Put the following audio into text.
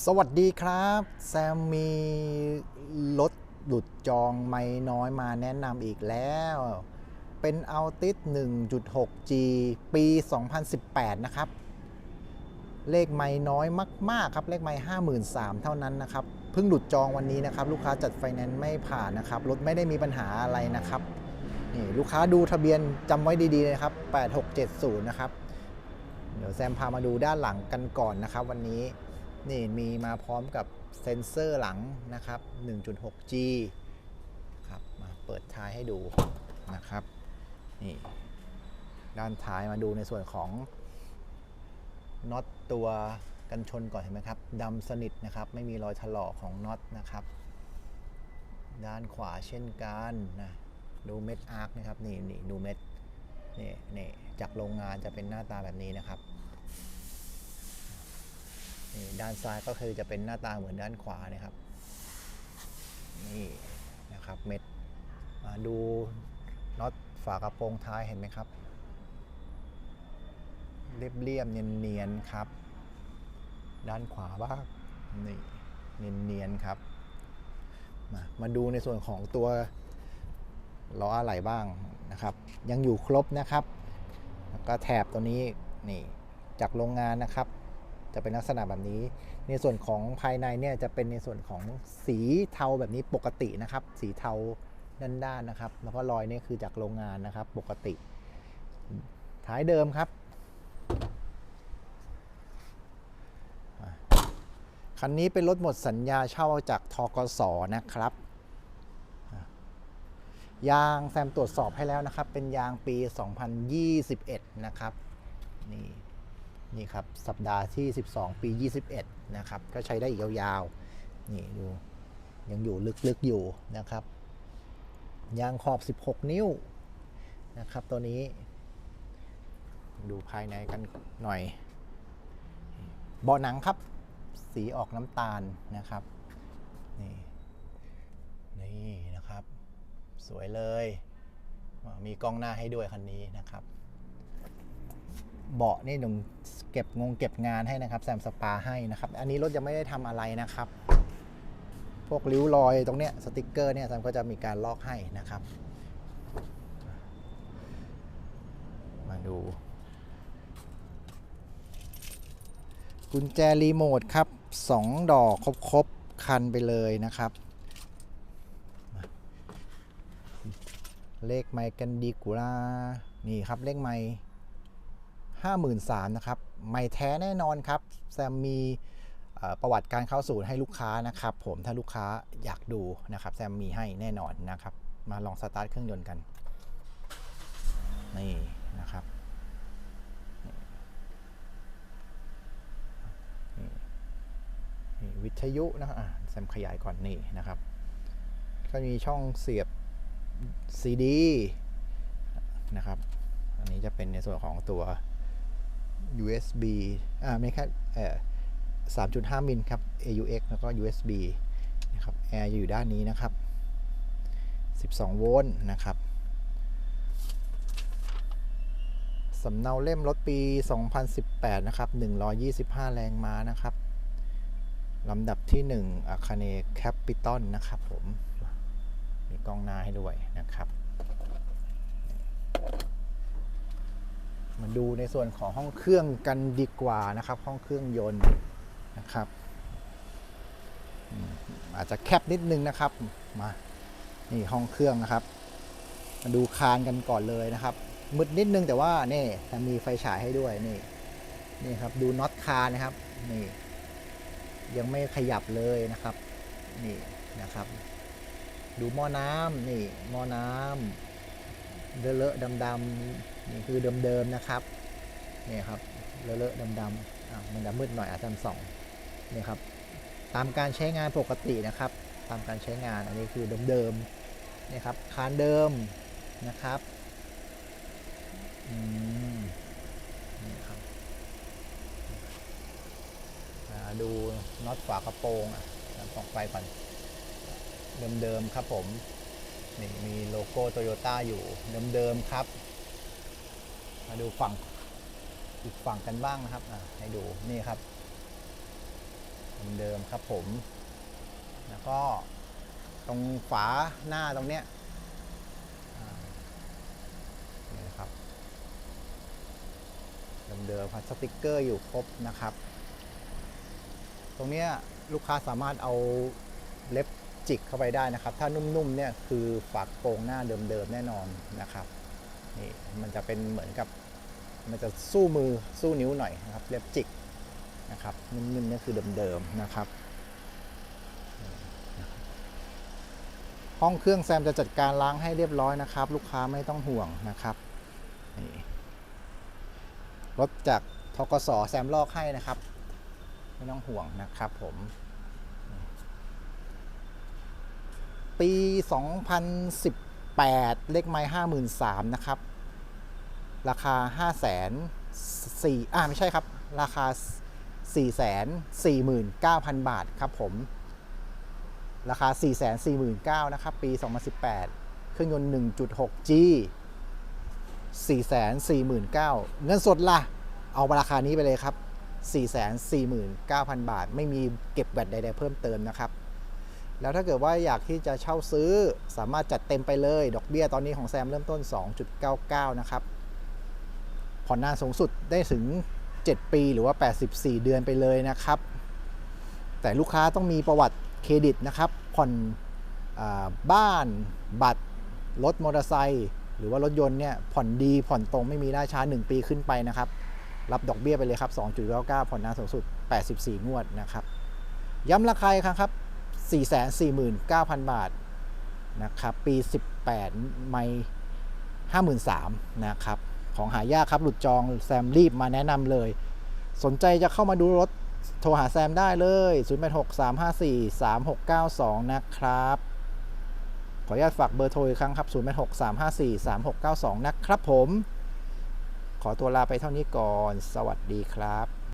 สวัสดีครับ แซมมีรถหลุดจองไม่น้อยมาแนะนำอีกแล้ว เป็นอัลติส 1.6G ปี 2018 นะครับ เลขไม่น้อยมาก ๆ ครับ เลขไม่53,000 เท่านั้นนะครับ เพิ่งหลุดจองวันนี้นะครับ ลูกค้าจัดไฟแนนซ์ไม่ผ่านนะครับ รถไม่ได้มีปัญหาอะไรนะครับ นี่ลูกค้าดูทะเบียนจำไว้ดีๆนะครับ 8670 นะครับ เดี๋ยวแซมพามาดูด้านหลังกันก่อนนะครับ วันนี้ นี่มีมาพร้อมกับเซ็นเซอร์หลังนะครับ 1.6G ครับ มาเปิดท้ายให้ดูนะครับ นี่ ด้านท้ายมาดูในส่วนของน็อตตัวกันชนก่อนเห็นไหมครับดำสนิทนะครับ ไม่มีรอยถลอกของน็อตนะครับ ด้านขวาเช่นกันนะ ดูเม็ดอาร์คนะครับ นี่นี่ดูเม็ด นี่นี่จากโรงงานจะเป็นหน้าตาแบบนี้นะครับ นี่ด้านซ้ายก็คือจะเป็นหน้าตาเหมือนด้านขวานะครับ นี่นะครับเม็ดมาดูน็อตฝากระโปรงท้ายเห็นไหมครับ เรียบเรียบๆเนียนเนียนๆครับ ด้านขวาบ้างนี่เนียนเนียนๆครับ มามาดูในส่วนของตัวล้ออะไหล่บ้างนะครับ ยังอยู่ครบนะครับ แล้วก็แถบตัวนี้นี่จากโรงงานนะครับ จะเป็นลักษณะแบบนี้ ในส่วนของภายในเนี่ยจะเป็นในส่วนของสีเทาแบบนี้ปกตินะครับ สีเทาด้านๆนะครับ แล้วก็รอยนี่คือจากโรงงานนะครับ ปกติ ท้ายเดิมครับคันนี้เป็นรถหมดสัญญาเช่าจากทกสนะครับยางแซมตรวจสอบให้แล้วนะครับ เป็นยางปี 2021 นะครับ นี่ นี่ครับ สัปดาห์ที่ 12 ปี 21 นะครับ ก็ใช้ได้อีกยาวๆ นี่ดูยังอยู่ลึกๆอยู่นะครับ ยางขอบ 16 นิ้วนะครับตัวนี้ ดูภายในกันหน่อยเบาะหนังครับ สีออกน้ำตาลนะครับ นี่นี่นะครับ สวยเลย มีกล้องหน้าให้ด้วยคันนี้นะครับ เบาะนี่หนุ่มเก็บงงเก็บงานให้นะครับแซมสปาให้นะครับ อันนี้รถยังไม่ได้ทำอะไรนะครับ พวกริ้วรอยตรงเนี้ยสติกเกอร์เนี่ยแซมก็จะมีการลอกให้นะครับ มาดู กุญแจรีโมทครับ 2 ดอกครบๆคันไปเลยนะครับเลขไมค์กันดีกุล่านี่ครับเลขไมค์ 53,000นะครับไม่แท้แน่นอนครับแซมมีประวัติการเข้าศูนย์ให้ลูกค้านะครับผมถ้าลูกค้าอยากดูนะครับแซมมีให้แน่นอนนะครับมาลองสตาร์ทเครื่องยนต์กันนี่นะครับนี่วิทยุนะครับอะแซมขยายก่อนนี่นะครับ ก็มีช่องเสียบ CD นะครับ อันนี้จะเป็นในส่วนของตัว USB อ่าไม่แค่เอ่อ3.5 มิลครับ AUX แล้วก็ USB นะครับแอร์อยู่ด้านนี้นะครับ 12 โวลต์นะครับสำเนาเล่มรถปี 2018 นะครับ 125 แรงม้านะครับลำดับที่ 1อาคาเนแคปิตอลนะครับผม มีกล้องหน้าให้ด้วยนะครับ มาดูในส่วนของห้องเครื่องกันดีกว่านะครับ ห้องเครื่องยนต์นะครับ อาจจะแคบนิดนึงนะครับมานี่ห้องเครื่องนะครับ มาดูคานกันก่อนเลยนะครับมืดนิดนึงแต่ว่านี่จะมีไฟฉายให้ด้วยนี่นี่ครับดูน็อตคานนะครับนี่ยังไม่ขยับเลยนะครับนี่นะครับ ดูหม้อน้ำนี่หม้อน้ำเลอะๆดำๆ นี่คือเดิมๆนะครับนี่ครับเลอะๆดำๆอะมันจะมืดหน่อยอาจจะส่องนี่ครับตามการใช้งานปกตินะครับ ตามการใช้งานอันนี้คือเดิมๆนี่ครับคานเดิมนะครับอืมนี่ครับดูน็อตฝากระโปรงอะส่องไฟก่อนเดิมๆครับผมนี่มีโลโก้โตโยต้าอยู่เดิมๆครับ มาดูฝั่งอีกฝั่งกันบ้างนะครับให้ดูนี่ครับเดิมครับผม แล้วก็ตรงฝาหน้าตรงเนี้ยนี่นะครับเดิมๆครับสติกเกอร์อยู่ครบนะครับ ตรงเนี้ยลูกค้าสามารถเอาเล็บจิกเข้าไปได้นะครับ ถ้านุ่มๆเนี่ยคือฝากโครงหน้าเดิมๆแน่นอนนะครับนี่มันจะเป็นเหมือนกับ มันจะสู้มือสู้นิ้วหน่อยนะครับเล็บจิกนะครับนุ่มๆนี่คือเดิมๆนะครับ ห้องเครื่องแซมจะจัดการล้างให้เรียบร้อยนะครับ ลูกค้าไม่ต้องห่วงนะครับรถจากทกสแซมลอกให้นะครับ ไม่ต้องห่วงนะครับผมปี 2018 เลขไม้53,000 นะครับ ราคา5 4 0 0 0อ่าไม่ใช่ครับ ราคา 449,000 บาทครับผม ราคา 449,000นะครับ ปี 2018 เครื่องยนต์ 1.6G 449,000 เงินสดล่ะ เอาราคานี้ไปเลยครับ 449,000 บาท ไม่มีเก็บแวดใด ๆ เพิ่มเติมนะครับ แล้วถ้าเกิดว่าอยากที่จะเช่าซื้อสามารถจัดเต็มไปเลย ดอกเบี้ยตอนนี้ของแซมเริ่มต้น 2.99 นะครับ ผ่อนนานสูงสุดได้ถึง 7 ปีหรือว่า 84 เดือนไปเลยนะครับ แต่ลูกค้าต้องมีประวัติเครดิตนะครับ ผ่อนอบ้าน บัตร รถมอเตอร์ไซค์หรือว่ารถยนต์เนี่ยผ่อนดีผ่อนตรงไม่มีล่าช้า 1 ปีขึ้นไปนะครับ รับดอกเบี้ยไปเลยครับ 2.99 ผ่อนนานสูงสุด 84 งวดนะครับ ย้ำราคาอีกครั้งครับ 449,000 บาทนะครับ ปี 18 ไม่53,000นะครับ ของหายากครับหลุดจองแซมรีบมาแนะนำเลย สนใจจะเข้ามาดูรถโทรหาแซมได้เลย 0863543692 นะครับ ขออนุญาตฝากเบอร์โทรอีกครั้งครับ 0863543692 นะครับผม ขอตัวลาไปเท่านี้ก่อน สวัสดีครับ